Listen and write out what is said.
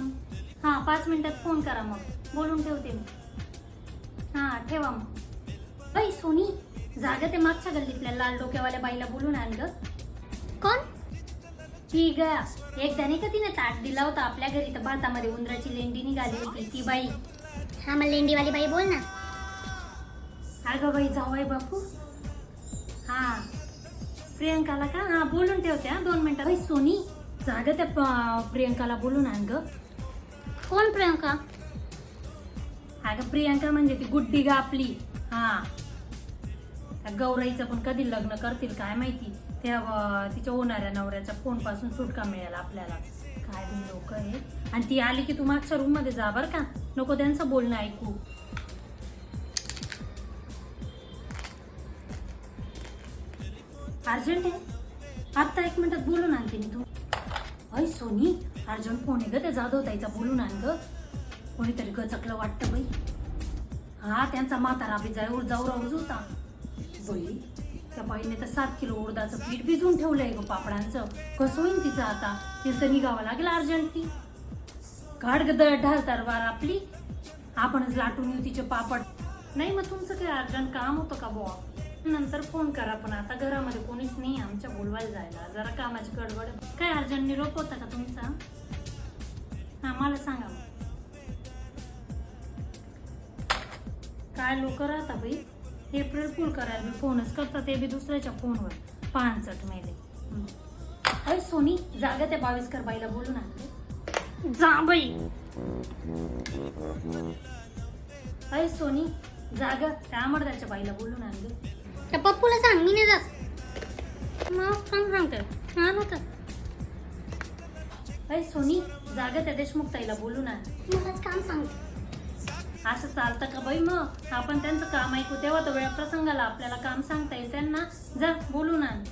Phone. हां पाच मिनिटात फोन करा मग. बोलून ठेवते मी. हां ठेवा मग. बाई सोनी जागा ते मागच्या गल्लीतल्या लाल डोक्यावाल्या बाईला बोलून आण ग. कोण? ही ग एकदा नाही का तिने ताट दिला होता आपल्या घरी तर भातामध्ये उंदराची लेंडी निघाली होती ती बाई. हा मला लेंडीवाली बाई बोल ना. अगं बाई जावई बापू. हा. प्रियंकाला का? हा बोलून ठेवते हा दोन मिनिटं. बाई सोनी जाग त्या प्रियंकाला बोलून आण ग. कोण प्रियंका? अगं प्रियंका म्हणजे ती गुड्डी गा आपली. हा. गौराईचं पण कधी लग्न करतील काय माहिती? त्या तिच्या होणाऱ्या नवऱ्याच्या फोनपासून सुटका मिळेल आपल्याला. काय लोक आहे आणि ती आली की तू मागच्या रूममध्ये जा बर का. नको त्यांचं बोलणं ऐकू. अर्जंट आहे. आत्ता एक मिनिटात बोलून आणते मी तू. अय सोनी. अर्जंट फोन आहे ग? त्या जाधव ताईचा बोलून आण ग. कोणीतरी गचकलं वाटतं बाई. हा त्यांचा म्हातारा बी जाऊ जाऊ होता बाई त्या बाईने तर सात किलो उडदाचं पीठ भिजून ठेवलंय ग पापडांचं. कसं होईन तिचं आता? तिला तर निघावं लागेल अर्जंट ती काढ ग दळ ढाल तरवार आपली. आपणच लाटून येऊ तिचे पापड. नाही मग तुमचं काही अर्जंट काम होतं का बुवा? नंतर फोन करा पण आता घरामध्ये कोणीच नाही आमच्या बोलवायला जायला. जरा कामाची गडबड. काय अर्जंट निरोप होता का तुमचा? काय लोक राहता बाई? एप्रिल फुल करायला मी फोनच करता ते बी दुसऱ्याच्या फोनवर पानचट मेले. हं. अय सोनी जागा त्या बावीसकर बाईला बोलून आणते. जा बाई. अय सोनी जागा त्या अमरदाच्या बाईला बोलून आणले त्या पप्पूला सांग मी नाही जात. मग सांग सांगते? हा ना तर अय सोनी जागा त्या देशमुख ताईला बोलून आण. मलाच काम सांगते. असं चालतं का बाई मग? आपण त्यांचं काम ऐकू तेव्हा तो वेळ प्रसंगाला आपल्याला काम सांगता येईल. त्यांना जा बोलून आण.